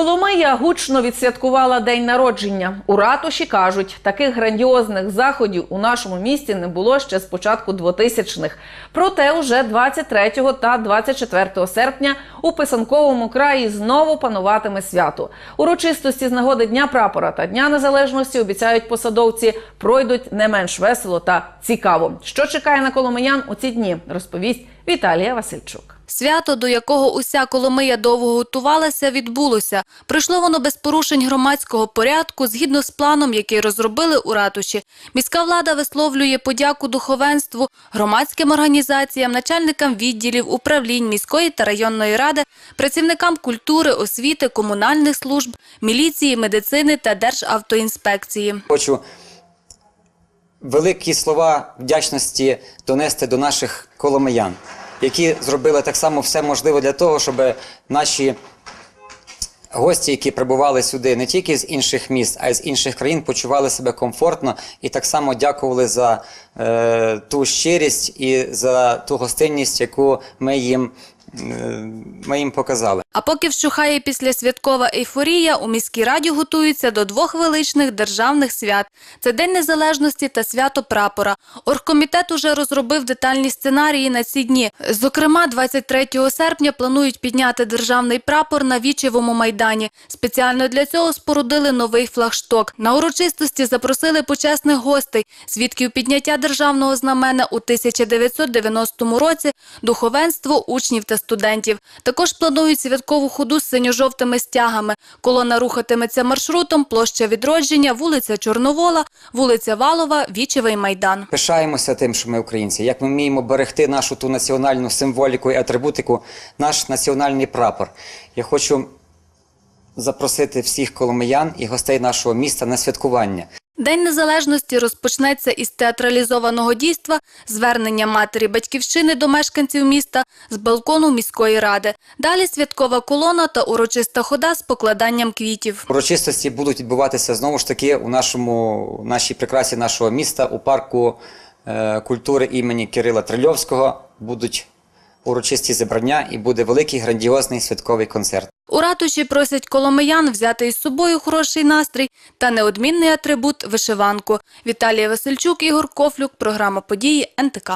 Коломия гучно відсвяткувала день народження. У ратуші кажуть, таких грандіозних заходів у нашому місті не було ще з початку 2000-х. Проте уже 23 та 24 серпня у писанковому краї знову пануватиме свято. Урочистості з нагоди Дня прапора та Дня Незалежності обіцяють посадовці пройдуть не менш весело та цікаво. Що чекає на коломиян у ці дні, розповість Віталія Васильчук. Свято, до якого уся Коломия довго готувалася, відбулося. Пройшло воно без порушень громадського порядку, згідно з планом, який розробили у ратуші. Міська влада висловлює подяку духовенству, громадським організаціям, начальникам відділів, управлінь міської та районної ради, працівникам культури, освіти, комунальних служб, міліції, медицини та Державтоінспекції. Хочу великі слова вдячності донести до наших коломиян, які зробили так само все можливе для того, щоб наші гості, які прибували сюди не тільки з інших міст, а й з інших країн, почували себе комфортно і так само дякували за е, ту щирість і за ту гостинність, яку ми їм, е, ми їм показали. А поки вщухає післясвяткова ейфорія, у міській раді готуються до двох величних державних свят. Це День Незалежності та свято прапора. Оргкомітет уже розробив детальні сценарії на ці дні. Зокрема, 23 серпня планують підняти державний прапор на Вічевому майдані. Спеціально для цього спорудили новий флагшток. На урочистості запросили почесних гостей, свідків підняття державного знамена у 1990 році, духовенство, учнів та студентів. Також планують святкову ходу з синьо-жовтими стягами. Колона рухатиметься маршрутом, площа відродження, вулиця Чорновола, вулиця Валова, Вічевий майдан. Пишаємося тим, що ми українці, як ми вміємо берегти нашу ту національну символіку і атрибутику, наш національний прапор. Я хочу запросити всіх коломиян і гостей нашого міста на святкування. День Незалежності розпочнеться із театралізованого дійства звернення матері батьківщини до мешканців міста з балкону міської ради. Далі святкова колона та урочиста хода з покладанням квітів. Урочистості будуть відбуватися знову ж таки у нашому нашій прикрасі нашого міста у парку е, культури імені Кирила Трильовського. Будуть урочисті зібрання і буде великий грандіозний святковий концерт. Ратуші просять коломиян взяти із собою хороший настрій та неодмінний атрибут – вишиванку. Віталія Васильчук, Ігор Кофлюк, програма «Події» НТК.